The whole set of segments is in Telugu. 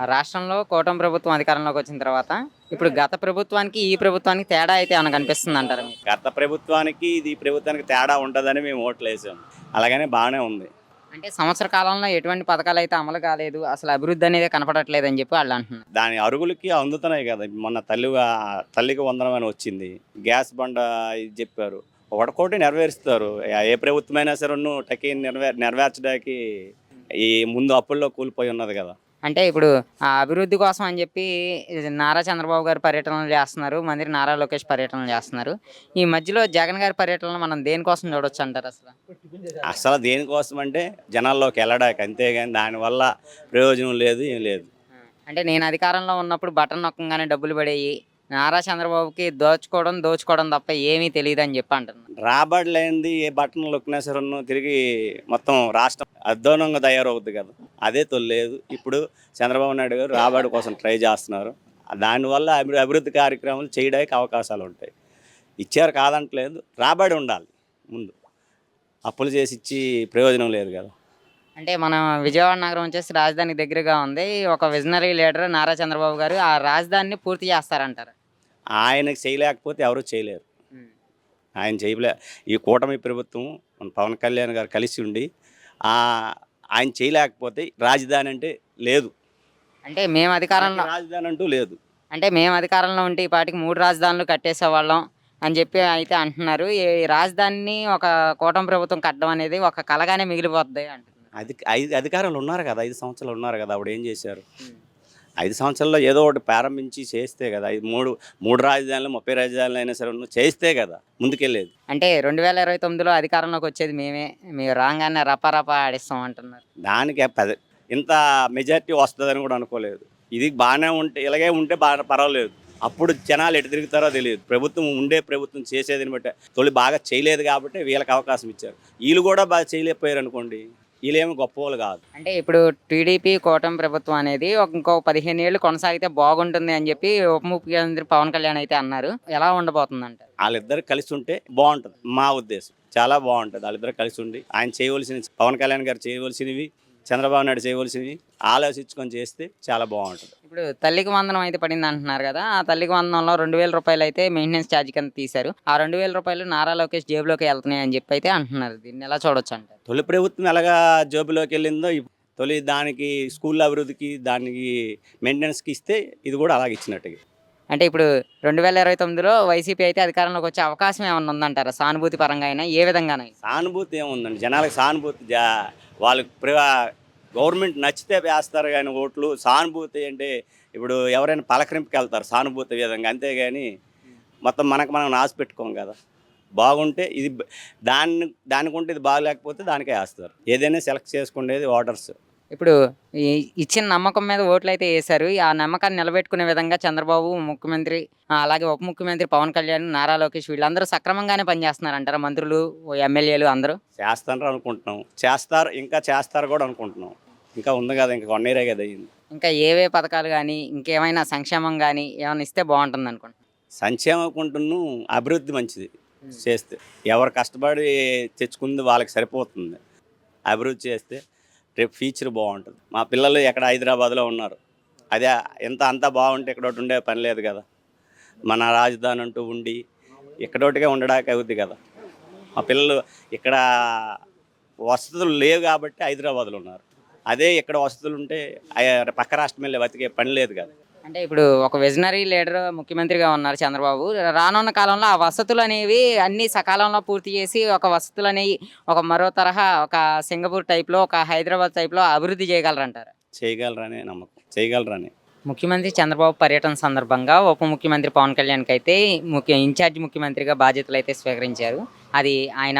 రాష్ట్రంలో కూటమి ప్రభుత్వం అధికారంలోకి వచ్చిన తర్వాత ఇప్పుడు గత ప్రభుత్వానికి ఈ ప్రభుత్వానికి తేడా అయితే ఏమైనా కనిపిస్తుంది అంటారు గత ప్రభుత్వానికి ఇది ప్రభుత్వానికి తేడా ఉంటుందని మేము ఓట్లు వేసాం. అలాగనే బాగానే ఉంది. అంటే సంవత్సర కాలంలో ఎటువంటి పథకాలు అయితే అమలు కాలేదు అసలు అభివృద్ధి అనేది కనపడట్లేదు అని చెప్పి వాళ్ళు అంటున్నారు. దాని అరుగులకి అందుతున్నాయి కదా. మొన్న తల్లిగా తల్లికి వందనం అని వచ్చింది. గ్యాస్ బండ ఇది చెప్పారు. ఒకటి నెరవేరుస్తారు. ఏ ప్రభుత్వమైనా సరే నువ్వు టకి నెరవేర్ నెరవేర్చడానికి ఈ ముందు అప్పుల్లో కూలిపోయి ఉన్నది కదా. అంటే ఇప్పుడు ఆ అభివృద్ధి కోసం అని చెప్పి నారా చంద్రబాబు గారు పర్యటనలు చేస్తున్నారు మంత్రి నారా లోకేష్ పర్యటనలు చేస్తున్నారు. ఈ మధ్యలో జగన్ గారి పర్యటనలు మనం దేనికోసం చూడొచ్చు అంటారు అసలు? అసలు దేనికోసం అంటే జనాల్లోకి వెళ్ళడానికి అంతేగాని దానివల్ల ప్రయోజనం లేదు ఏం లేదు. అంటే నేను అధికారంలో ఉన్నప్పుడు బటన్ నొక్కగానే డబ్బులు పడేయి నారా చంద్రబాబుకి దోచుకోవడం దోచుకోవడం తప్ప ఏమీ తెలియదు అని చెప్పి అంటున్నాను రాబడి లేనిది ఏ బటన్ నొక్కినా సరే తిరిగి మొత్తం రాష్ట్రం అధ్వానంగా తయారవుద్ది కదా. అదే తొలేదు ఇప్పుడు చంద్రబాబు నాయుడు గారు రాబడి కోసం ట్రై చేస్తున్నారు. దానివల్ల అభి- అభివృద్ధి కార్యక్రమాలు చేయడానికి అవకాశాలు ఉంటాయి. ఇచ్చారు కాదంటలేదు. రాబడి ఉండాలి ముందు. అప్పులు చేసి ఇచ్చి ప్రయోజనం లేదు కదా. అంటే మన విజయవాడ నగరం వచ్చేసి రాజధానికి దగ్గరగా ఉంది. ఒక విజనరీ లీడర్ నారా చంద్రబాబు గారు ఆ రాజధానిని పూర్తి చేస్తారంటారు. ఆయనకి చేయలేకపోతే ఎవరు చేయలేరు. ఆయన చేయలే ఈ కూటమి ప్రభుత్వం మన పవన్ కళ్యాణ్ గారు కలిసి ఉండి ఆయన చేయలేకపోతే రాజధాని అంటే లేదు. అంటే మేము అధికారంలో రాజధాని అంటూ లేదు. అంటే మేము అధికారంలో ఉంటే ఈ పాటికి మూడు రాజధానులు కట్టేసేవాళ్ళం అని చెప్పి అయితే అంటున్నారు. ఈ రాజధానిని ఒక కూటమి ప్రభుత్వం కట్టడం అనేది ఒక కలగానే మిగిలిపోద్ది అంటున్నారు. అది ఐదు అధికారులు ఉన్నారు కదా ఐదు సంవత్సరాలు ఉన్నారు కదా అప్పుడు ఏం చేశారు? ఐదు సంవత్సరాల్లో ఏదో ఒకటి ప్రారంభించి చేస్తే కదా ఐదు మూడు మూడు రాజధానులు ముప్పై రాజధానులు అయినా సరే ఉన్న- చేస్తే కదా ముందుకెళ్ళేది. అంటే రెండు వేల ఇరవై తొమ్మిదిలో అధికారంలోకి వచ్చేది మేమే మేము రాగానే రపా రపా ఆడిస్తాం అంటున్నారు. దానికి పద ఇంత మెజారిటీ వస్తుందని కూడా అనుకోలేదు. ఇది బాగానే ఉంటే ఇలాగే ఉంటే బాగా పర్వాలేదు. అప్పుడు జనాలు ఎటు తిరుగుతారో తెలియదు. ప్రభుత్వం ఉండే ప్రభుత్వం చేసేదని బట్టి తొలి బాగా చేయలేదు కాబట్టి వీళ్ళకి అవకాశం ఇచ్చారు. వీళ్ళు కూడా బాగా చేయలేకపోయారు అనుకోండి. వీళ్ళేమి గొప్ప వాళ్ళు కాదు. అంటే ఇప్పుడు టీడీపీ కూటమి ప్రభుత్వం అనేది ఇంకో పదిహేను ఏళ్ళు కొనసాగితే బాగుంటుంది అని చెప్పి ఉప ముఖ్యమంత్రి పవన్ కళ్యాణ్ అయితే అన్నారు. ఎలా ఉండబోతుంది అంటారు వాళ్ళిద్దరు కలిసి ఉంటే బాగుంటుంది. మా ఉద్దేశం. చాలా బాగుంటుంది. వాళ్ళిద్దరు కలిసి ఉండి ఆయన చేయవలసిన పవన్ కళ్యాణ్ గారు చేయవలసినవి చంద్రబాబు నాయుడు చేయవలసినవి ఆలోచించుకొని చేస్తే చాలా బాగుంటుంది. ఇప్పుడు తల్లికి వందనం అయితే పడింది అంటున్నారు కదా ఆ తల్లికి వందనంలో రెండు వేల రూపాయలు అయితే మెయింటెనెన్స్ ఛార్జ్ కింద తీశారు. ఆ రెండు వేల రూపాయలు నారా లోకేష్ జేబులోకి వెళ్తున్నాయి అని చెప్పి అయితే అంటున్నారు. దీన్ని ఎలా చూడొచ్చు అంటారు తొలి ప్రభుత్వం ఎలాగా జోబులోకి వెళ్ళిందో తొలి దానికి స్కూల్ అభివృద్ధికి దానికి మెయింటెనెన్స్కి ఇస్తే ఇది కూడా అలాగే ఇచ్చినట్టుగా. అంటే ఇప్పుడు రెండు వేల ఇరవై తొమ్మిదిలో వైసీపీ అయితే అధికారంలోకి వచ్చే అవకాశం ఏమన్నా ఉందంటారా? సానుభూతి పరంగా అయినా ఏ విధంగా సానుభూతి ఏముందండి? జనాలకు సానుభూతి వాళ్ళకి ప్రివా గవర్నమెంట్ నచ్చితే వేస్తారు కానీ ఓట్లు. సానుభూతి అంటే ఇప్పుడు ఎవరైనా పలకరింపుకి వెళ్తారు సానుభూతి విధంగా. అంతేగాని మొత్తం మనకు మనం నాశ పెట్టుకోం కదా. బాగుంటే ఇది దాన్ని దానికి ఉంటే ఇది బాగలేకపోతే దానికే వేస్తారు. ఏదైనా సెలెక్ట్ చేసుకునేది ఓటర్స్. ఇప్పుడు ఇచ్చిన నమ్మకం మీద ఓట్లు అయితే వేశారు. ఆ నమ్మకాన్ని నిలబెట్టుకునే విధంగా చంద్రబాబు ముఖ్యమంత్రి అలాగే ఉప ముఖ్యమంత్రి పవన్ కళ్యాణ్ నారా లోకేష్ వీళ్ళందరూ సక్రమంగానే పనిచేస్తున్నారు అంటారా మంత్రులు ఎమ్మెల్యేలు అందరూ? చేస్తారు అనుకుంటున్నాం. చేస్తారు ఇంకా చేస్తారు కూడా అనుకుంటున్నాం. ఇంకా ఉంది కదా ఇంకా వన్ ఇయరే కదా అయింది. ఇంకా ఏవే పథకాలు కానీ ఇంకేమైనా సంక్షేమం కానీ ఏమైనా ఇస్తే బాగుంటుంది అనుకుంటున్నాను సంక్షేమకుంటును అభివృద్ధి మంచిది చేస్తే. ఎవరు కష్టపడి తెచ్చుకుంది వాళ్ళకి సరిపోతుంది. అభివృద్ధి చేస్తే రేపు ఫ్యూచర్ బాగుంటుంది. మా పిల్లలు ఎక్కడ హైదరాబాద్లో ఉన్నారు. అదే ఎంత అంతా బాగుంటే ఎక్కడోటి ఉండే పని లేదు కదా. మన రాజధాని అంటూ ఉండి ఎక్కడోటిగా ఉండడానికి అవుద్ది కదా. మా పిల్లలు ఇక్కడ వసతులు లేవు కాబట్టి హైదరాబాద్లో ఉన్నారు. అదే ఇక్కడ వసతులు ఉంటే పక్క రాష్ట్రం వెళ్ళి బతికే పని లేదు కదా. అంటే ఇప్పుడు ఒక విజనరీ లీడర్ ముఖ్యమంత్రిగా ఉన్నారు చంద్రబాబు. రానున్న కాలంలో ఆ వసతులు అనేవి అన్ని సకాలంలో పూర్తి చేసి ఒక వసతులు అనేవి ఒక మరో తరహా ఒక సింగపూర్ టైప్లో ఒక హైదరాబాద్ టైప్లో అభివృద్ధి చేయగలరంటారు? చేయగలరనే నమ్మకం. చేయగలరని. ముఖ్యమంత్రి చంద్రబాబు పర్యటన సందర్భంగా ఉప ముఖ్యమంత్రి పవన్ కళ్యాణ్కి అయితే ముఖ్య ఇన్ఛార్జ్ ముఖ్యమంత్రిగా బాధ్యతలు అయితే స్వీకరించారు. అది ఆయన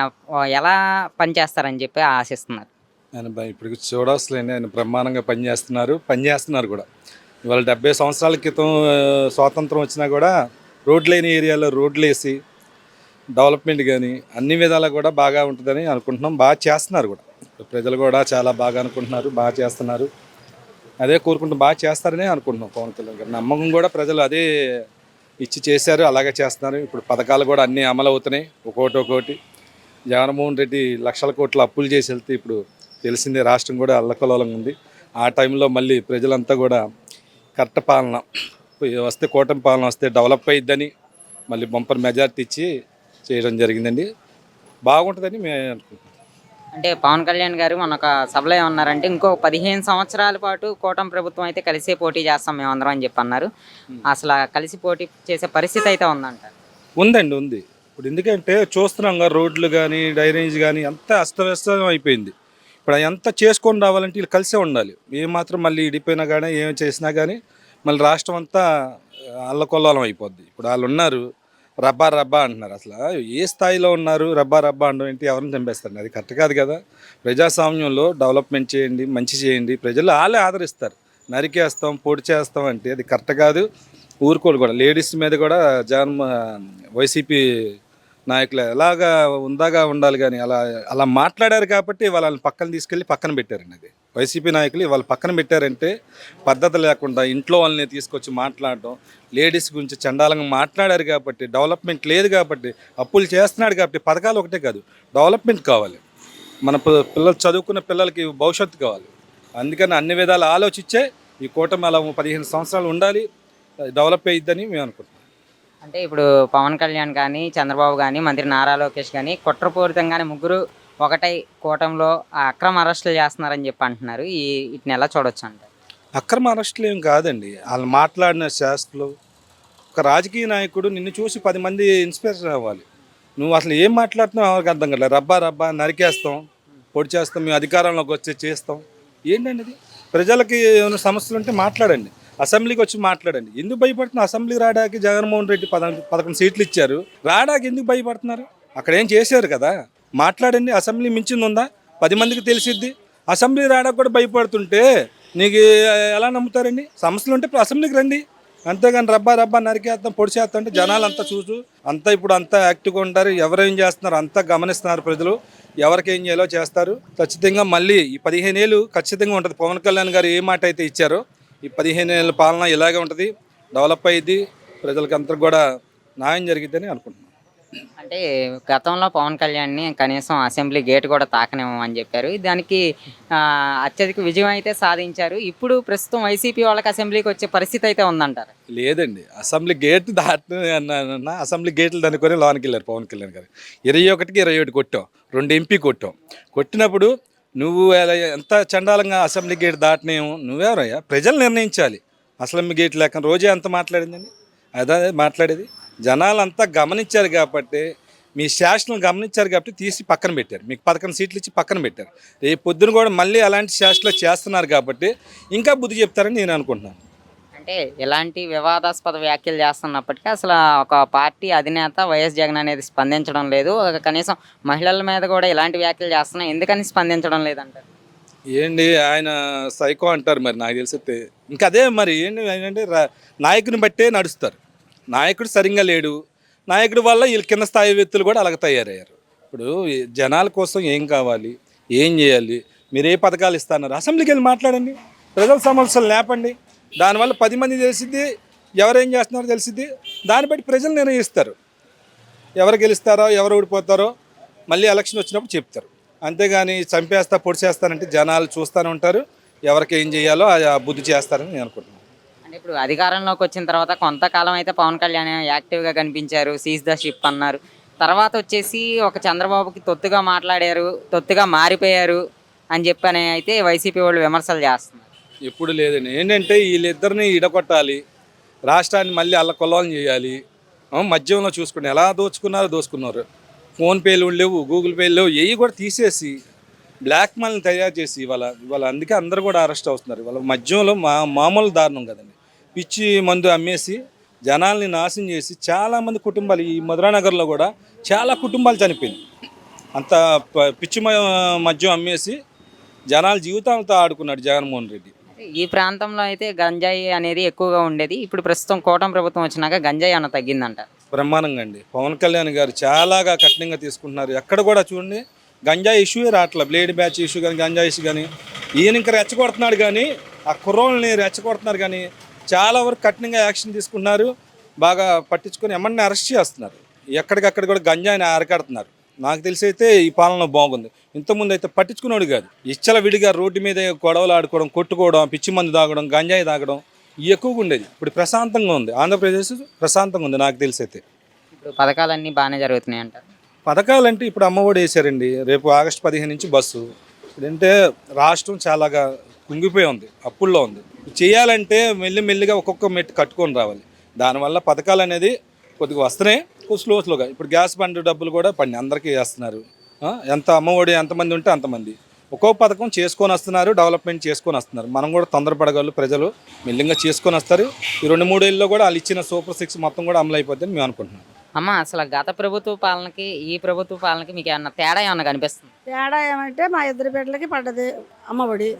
ఎలా పనిచేస్తారని చెప్పి ఆశిస్తున్నారు? ఆయన ఇప్పుడు చూడవసలేండి. ఆయన బ్రహ్మాండంగా పనిచేస్తున్నారు. పనిచేస్తున్నారు కూడా. ఇవాళ డెబ్బై సంవత్సరాల క్రితం స్వాతంత్రం వచ్చినా కూడా రోడ్లు లేని ఏరియాలో రోడ్లు వేసి డెవలప్మెంట్ కానీ అన్ని విధాలా కూడా బాగా ఉంటుందని అనుకుంటున్నాం. బాగా చేస్తున్నారు కూడా. ప్రజలు కూడా చాలా బాగా అనుకుంటున్నారు బాగా చేస్తున్నారు. అదే కోరుకుంటూ బాగా చేస్తారని అనుకుంటున్నాం పవన్ కళ్యాణ్ గారు. నమ్మకం కూడా ప్రజలు అదే ఇచ్చి చేశారు అలాగే చేస్తున్నారు. ఇప్పుడు పథకాలు కూడా అన్నీ అమలు అవుతున్నాయి. ఒక్కోటి ఒక్కోటి. జగన్మోహన్ రెడ్డి లక్షల కోట్ల అప్పులు చేసి వెళ్తే ఇప్పుడు తెలిసిందే రాష్ట్రం కూడా అల్లకలోలంగా ఉంది. ఆ టైంలో మళ్ళీ ప్రజలంతా కూడా కరెక్ట్ పాలన. వస్తే కూటమి పాలన వస్తే డెవలప్ అయ్యిద్దని మళ్ళీ బంపర్ మెజార్టీ ఇచ్చి చేయడం జరిగిందండి. బాగుంటుందని మేము అనుకుంటున్నాం. అంటే పవన్ కళ్యాణ్ గారు మన ఒక సభలో ఏమన్నారంటే ఇంకో పదిహేను సంవత్సరాల పాటు కూటమి ప్రభుత్వం అయితే కలిసే పోటీ చేస్తాం మేమందరం అని చెప్పి అన్నారు అసలు కలిసి పోటీ చేసే పరిస్థితి అయితే ఉందంట ఉందండి ఉంది. ఇప్పుడు ఎందుకంటే చూస్తున్నాం కదా రోడ్లు కానీ డ్రైనేజ్ కానీ అంతా అస్తవ్యస్తం అయిపోయింది. ఇప్పుడు ఎంత చేసుకొని రావాలంటే వీళ్ళు కలిసే ఉండాలి. ఏమాత్రం మళ్ళీ ఇడిపోయినా కానీ ఏం చేసినా కానీ మళ్ళీ రాష్ట్రం అంతా అల్లకొల్లోలం అయిపోద్ది. ఇప్పుడు వాళ్ళు ఉన్నారు రబ్బా రబ్బా అంటున్నారు అసలు. ఏ స్థాయిలో ఉన్నారు రబ్బా రబ్బా అనడం ఏంటి ఎవరిని చంపేస్తారు? అది కరెక్ట్ కాదు కదా. ప్రజాస్వామ్యంలో డెవలప్మెంట్ చేయండి మంచి చేయండి. ప్రజలు వాళ్ళే ఆదరిస్తారు. నరికేస్తాం పొడి చేస్తాం అంటే అది కరెక్ట్ కాదు. ఊరుకోడు కూడా లేడీస్ మీద కూడా జగన్ వైసీపీ నాయకులు ఎలాగా ఉందాగా ఉండాలి కానీ అలా అలా మాట్లాడారు కాబట్టి వాళ్ళని పక్కన తీసుకెళ్ళి పక్కన పెట్టారండి అది. వైసీపీ నాయకులు వాళ్ళు పక్కన పెట్టారంటే పద్ధతి లేకుండా ఇంట్లో వాళ్ళని తీసుకొచ్చి మాట్లాడడం లేడీస్ గురించి చండాలంగా మాట్లాడారు కాబట్టి డెవలప్మెంట్ లేదు కాబట్టి అప్పులు చేస్తున్నాడు కాబట్టి పథకాలు ఒకటే కాదు డెవలప్మెంట్ కావాలి. మన పిల్లలు చదువుకున్న పిల్లలకి భవిష్యత్తు కావాలి. అందుకని అన్ని విధాలు ఆలోచించే ఈ కూటమి అలా పదిహేను సంవత్సరాలు ఉండాలి డెవలప్ అయ్యిద్దని మేము అనుకుంటున్నాం. అంటే ఇప్పుడు పవన్ కళ్యాణ్ కానీ చంద్రబాబు కానీ మంత్రి నారా లోకేష్ కానీ కుట్రపూరితంగానే ముగ్గురు ఒకటై కూటంలో ఆ అక్రమ అరెస్టులు చేస్తున్నారని చెప్పి అంటున్నారు. ఈ వీటిని ఎలా చూడొచ్చు అంటే అక్రమ అరెస్టులు ఏం కాదండి. వాళ్ళు మాట్లాడిన శాస్త్రులు ఒక రాజకీయ నాయకుడు నిన్ను చూసి పది మంది ఇన్స్పిరేషన్ అవ్వాలి. నువ్వు అసలు ఏం మాట్లాడుతున్నావు ఎవరికి అర్థం కాలేదు. రబ్బా రబ్బా నరికేస్తాం పొడి చేస్తాం మేము అధికారంలోకి వచ్చి చేస్తాం. ఏంటండి ఇది? ప్రజలకి ఏమైనా సమస్యలు ఉంటే మాట్లాడండి. అసెంబ్లీకి వచ్చి మాట్లాడండి. ఎందుకు భయపడుతున్నారు? అసెంబ్లీ రావడానికి జగన్మోహన్ రెడ్డి పదకొండు సీట్లు ఇచ్చారు. రావడానికి ఎందుకు భయపడుతున్నారు? అక్కడ ఏం చేశారు కదా? మాట్లాడండి. అసెంబ్లీ మించింది ఉందా పది మందికి తెలిసిద్ది. అసెంబ్లీ రావడానికి కూడా భయపడుతుంటే నీకు ఎలా నమ్ముతారండి? సమస్యలు ఉంటే ఇప్పుడు అసెంబ్లీకి రండి. అంతేగాని రబ్బా రబ్బా నరికేస్తాం పొడి చేస్తాం అంటే జనాలు అంతా చూసు. అంతా ఇప్పుడు అంతా యాక్టివ్గా ఉంటారు. ఎవరు ఏం చేస్తున్నారు? అంతా గమనిస్తున్నారు ప్రజలు. ఎవరికి ఏం చేయాలో చేస్తారు. ఖచ్చితంగా మళ్ళీ ఈ పదిహేను ఏళ్ళు ఖచ్చితంగా ఉంటుంది. పవన్ కళ్యాణ్ గారు ఏ మాట అయితే ఇచ్చారో ఈ పదిహేను ఏళ్ళ పాలన ఇలాగే ఉంటుంది. డెవలప్ అయ్యిద్ది ప్రజలకి అందరికి కూడా న్యాయం జరిగిద్దని అనుకుంటున్నాను అంటే గతంలో పవన్ కళ్యాణ్ని కనీసం అసెంబ్లీ గేట్ కూడా తాకనివ్వమని చెప్పారు. దానికి అత్యధిక విజయం అయితే సాధించారు. ఇప్పుడు ప్రస్తుతం వైసీపీ వాళ్ళకి అసెంబ్లీకి వచ్చే పరిస్థితి అయితే ఉందంటారు? లేదండి. అసెంబ్లీ గేట్ దాటిన అసెంబ్లీ గేట్లు దనుకొని లోనికి వెళ్ళారు పవన్ కళ్యాణ్ గారు. ఇరవై ఒకటికి ఇరవై ఒకటి కొట్టాం. రెండు ఎంపీ కొట్టాం. కొట్టినప్పుడు నువ్వు ఎంత చండాలంగా అసెంబ్లీ గేట్ దాటినేమో నువ్వెవరయ్యా? ప్రజలు నిర్ణయించాలి. అసెంబ్లీ గేట్ లేక రోజే అంత మాట్లాడిందండి. అదే మాట్లాడేది. జనాలంతా గమనించారు కాబట్టి మీ శాసనం గమనించారు కాబట్టి తీసి పక్కన పెట్టారు. మీకు పదకొండు సీట్లు ఇచ్చి పక్కన పెట్టారు. రేపు పొద్దున కూడా మళ్ళీ అలాంటి శాసనలు చేస్తున్నారు కాబట్టి ఇంకా బుద్ధి చెప్తారని నేను అనుకుంటున్నాను. అంటే ఎలాంటి వివాదాస్పద వ్యాఖ్యలు చేస్తున్నప్పటికీ అసలు ఒక పార్టీ అధినేత వైఎస్ జగన్ అనేది స్పందించడం లేదు. ఒక కనీసం మహిళల మీద కూడా ఇలాంటి వ్యాఖ్యలు చేస్తున్నాయి ఎందుకని స్పందించడం లేదంటారు? ఏంటి ఆయన సైకో అంటారు మరి నాకు తెలిసి ఇంకా అదే మరి ఏంటి ఏంటంటే నాయకుని బట్టే నడుస్తారు. నాయకుడు సరిగ్గా లేడు. నాయకుడి వల్ల వీళ్ళు కింద స్థాయి వ్యక్తులు కూడా అలాగ తయారయ్యారు. ఇప్పుడు జనాల కోసం ఏం కావాలి? ఏం చేయాలి? మీరు ఏ పథకాలు ఇస్తున్నారు? అసెంబ్లీకి వెళ్ళి మాట్లాడండి. ప్రజల సమస్యలు లేపండి. దానివల్ల పది మంది తెలిసిద్ది ఎవరేం చేస్తున్నారో తెలిసిద్ది. దాన్ని బట్టి ప్రజలు నిర్ణయిస్తారు. ఎవరు గెలుస్తారో ఎవరు ఓడిపోతారో మళ్ళీ ఎలక్షన్ వచ్చినప్పుడు చెప్తారు. అంతేగాని చంపేస్తా పొడి చేస్తానంటే జనాలు చూస్తూనే ఉంటారు. ఎవరికి ఏం చేయాలో బుద్ధి చేస్తారని నేను అనుకుంటున్నాను. అంటే ఇప్పుడు అధికారంలోకి వచ్చిన తర్వాత కొంతకాలం అయితే పవన్ కళ్యాణ్ యాక్టివ్గా కనిపించారు సీజ్ ద షిప్ అన్నారు. తర్వాత వచ్చేసి ఒక చంద్రబాబుకి తొత్తుగా మాట్లాడారు తొత్తుగా మారిపోయారు అని చెప్పని అయితే వైసీపీ వాళ్ళు విమర్శలు చేస్తున్నారు. ఎప్పుడు లేదండి ఏంటంటే వీళ్ళిద్దరిని ఇడగొట్టాలి. రాష్ట్రాన్ని మళ్ళీ అల్లకొల్లం చేయాలి. మద్యంలో చూసుకుని ఎలా దోచుకున్నారో దోచుకున్నారు. ఫోన్పేలు లేవు గూగుల్ పేలు లేవు ఏవి కూడా తీసేసి బ్లాక్ తయారు చేసి ఇవాళ ఇవాళ అందుకే అందరూ కూడా అరెస్ట్ అవుతున్నారు. ఇవాళ మద్యంలో మా మామూలు దారుణం కదండి. పిచ్చి మందు అమ్మేసి జనాల్ని నాశనం చేసి చాలామంది కుటుంబాలు ఈ మధురానగర్లో కూడా చాలా కుటుంబాలు చనిపోయింది అంత పిచ్చి మద్యం అమ్మేసి జనాల జీవితాలతో ఆడుకున్నాడు జగన్మోహన్ రెడ్డి. ఈ ప్రాంతంలో అయితే గంజాయి అనేది ఎక్కువగా ఉండేది. ఇప్పుడు ప్రస్తుతం కోటం ప్రభుత్వం వచ్చినాక గంజాయి అన్న తగ్గిందంట. బ్రహ్మాండంగా అండి. పవన్ కళ్యాణ్ గారు చాలాగా కఠినంగా తీసుకుంటున్నారు. ఎక్కడ కూడా చూడండి గంజాయి ఇష్యూ రావట్లే. బ్లేడ్ బ్యాచ్ ఇష్యూ కానీ గంజా ఇష్యూ కానీ. ఈయన ఇంకా రెచ్చగొడుతున్నాడు కానీ ఆ కుర్రోళ్ళని రెచ్చగొడుతున్నారు కానీ చాలా వరకు కఠినంగా యాక్షన్ తీసుకుంటున్నారు. బాగా పట్టించుకొని ఎమ్మడిని అరెస్ట్ చేస్తున్నారు. ఎక్కడికక్కడ కూడా గంజాయిని అరకడుతున్నారు నాకు తెలిసి అయితే ఈ పాలన బాగుంది. ఇంతకుముందు అయితే పట్టించుకున్నాడు కాదు. ఇచ్చల విడిగా రోడ్డు మీద గొడవలు ఆడుకోవడం కొట్టుకోవడం పిచ్చి మందు తాగడం గంజాయి తాగడం ఎక్కువగా ఉండేది. ఇప్పుడు ప్రశాంతంగా ఉంది. ఆంధ్రప్రదేశ్ ప్రశాంతంగా ఉంది నాకు తెలిసి అయితే ఇప్పుడు పథకాలన్నీ బాగానే జరుగుతున్నాయి అంటారు. పథకాలంటే ఇప్పుడు అమ్మఒడి వేసారండి రేపు ఆగస్టు పదిహేను నుంచి బస్సు. ఇదంటే రాష్ట్రం చాలాగా కుంగిపోయి ఉంది. అప్పుల్లో ఉంది. చేయాలంటే మెల్లి మెల్లిగా ఒక్కొక్క మెట్టు కట్టుకొని రావాలి. దానివల్ల పథకాలు అనేది కొద్దిగా వస్తున్నాయి కొద్ది స్లో స్లోగా ఇప్పుడు గ్యాస్ బండ్ డబ్బులు కూడా పడి అందరికీ వేస్తున్నారు. ఎంత అమ్మఒడి ఎంతమంది ఉంటే అంతమంది. ఒక్కొక్క పథకం చేసుకొని వస్తున్నారు డెవలప్మెంట్ చేసుకొని వస్తున్నారు. మనం కూడా తొందరపడగలరు ప్రజలు. మెల్లిగా చేసుకొని వస్తారు. ఈ రెండు మూడేళ్ళలో కూడా వాళ్ళు ఇచ్చిన సూపర్ సిక్స్ మొత్తం కూడా అమలు అయిపోద్దని మేము అనుకుంటున్నాం. అమ్మ అసలు గత ప్రభుత్వ పాలనకి ఈ ప్రభుత్వ పాలనకి మీకు ఏమన్నా తేడా ఏమన్నా కనిపిస్తుంది? తేడా ఏమంటే మా ఇద్దరు బిడ్డలకి పడ్డది అమ్మఒడి.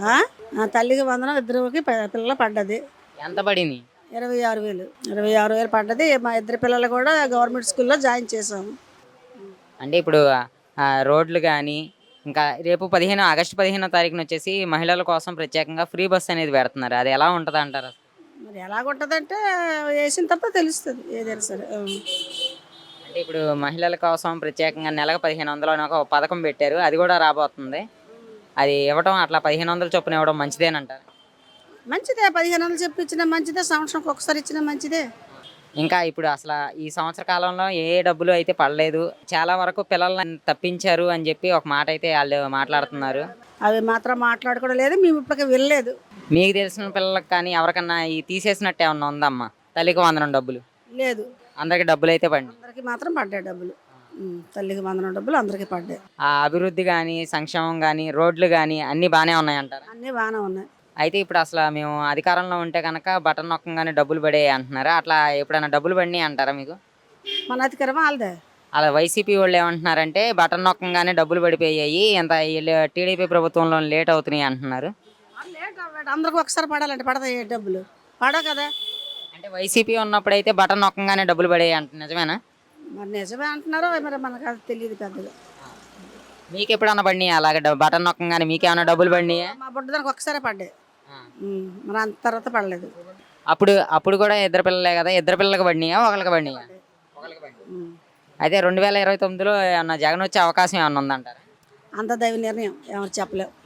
ఆ? నా తల్లికి వందనం ఇద్దరికి పిల్లలు పడ్డది. ఎంత పడింది? ఇరవై ఆరు వేలు. ఇరవై ఆరు వేలు పడ్డది. మా ఇద్దరు పిల్లలు కూడా గవర్నమెంట్ స్కూల్లో జాయిన్ చేసాము అంటే ఇప్పుడు ఆ, రోడ్లు కానీ ఇంకా రేపు పదిహేను ఆగస్టు పదిహేనో తారీఖున వచ్చేసి మహిళల కోసం ప్రత్యేకంగా ఫ్రీ బస్ అనేది పెడుతున్నారు. అది ఎలా ఉంటుంది అంటారు అసలు? మరి ఎలాగుంటుందంటే వేసిన తర్వాత తెలుస్తుంది ఏదైనా సరే. అంటే ఇప్పుడు మహిళల కోసం ప్రత్యేకంగా నెలకు పదిహేను వందలు అని ఒక పథకం పెట్టారు. అది కూడా రాబోతుంది. అది ఇవ్వటం అట్లా పదిహేను వందల చొప్పున ఇవ్వడం మంచిదేనంటారు? మంచిదే పదిహేను వందలు చెప్పి ఇచ్చినా మంచిదే సంవత్సరంకి ఒకసారి ఇచ్చినా మంచిదే. ఇంకా ఇప్పుడు అసలు ఈ సంవత్సర కాలంలో ఏ డబ్బులు అయితే పడలేదు చాలా వరకు పిల్లల్ని తప్పించారు అని చెప్పి ఒక మాట అయితే వాళ్ళు మాట్లాడుతున్నారు. అవి మాత్రం మాట్లాడుకోవడం లేదు మేము ఇప్పటికీ వెళ్ళలేదు మీకు తెలిసిన పిల్లలకు కానీ ఎవరికన్నా ఈ తీసేసినట్టు ఏమన్నా ఉందమ్మా? తల్లికి వందనం డబ్బులు. లేదు. అందరికి డబ్బులు అయితే పడి అందరికీ మాత్రం పడ్డాయి డబ్బులు. తల్లికి వందనం డబ్బులు అందరికీ పడ్డాయి. ఆ అభివృద్ధి కానీ సంక్షేమం కానీ రోడ్లు కానీ అన్నీ బాగానే ఉన్నాయంటారు? అన్నీ బాగానే ఉన్నాయి. అయితే ఇప్పుడు అసలు మేము అధికారంలో ఉంటే కనుక బటన్ నొక్కంగానే డబ్బులు పడే అంటున్నారు? అట్లా ఎప్పుడైనా డబ్బులు పడినాయి అంటారా మీకు? మన అధికారం వాళ్ళదే? అలా వైసీపీ వాళ్ళు ఏమంటున్నారంటే బటన్ నొక్కంగానే డబ్బులు పడిపోయాయి ఎంత టీడీపీ ప్రభుత్వంలో లేట్ అవుతున్నాయి అంటున్నారు. అందరికి ఒకసారి పడాలంటే పడతాయి డబ్బులు. పడవు కదా. అంటే వైసీపీ ఉన్నప్పుడైతే బటన్ నొక్కంగానే డబ్బులు పడేవి అంట నిజమేనా? మరి నిజమే అంటున్నారో మరి మనకు అది తెలియదు పెద్దగా. మీకు ఎప్పుడన్నా పడినాయి అలాగే బటన్ నొక్కంగానే మీకేమైనా డబ్బులు పడినాయా? మా బుడ్డదానికి ఒకసారి పడ్డాయి. మరి అంత తర్వాత పడలేదు. అప్పుడు అప్పుడు కూడా ఇద్దరు పిల్లలే కదా ఇద్దరు పిల్లలకు పడినాయా ఒకరికి పడినాయా. అయితే రెండు వేల ఇరవై తొమ్మిదిలో ఏమన్నా జగన్ వచ్చే అవకాశం ఏమన్నా ఉందంటారా? అంత దైవ నిర్ణయం ఎవరు చెప్పలేం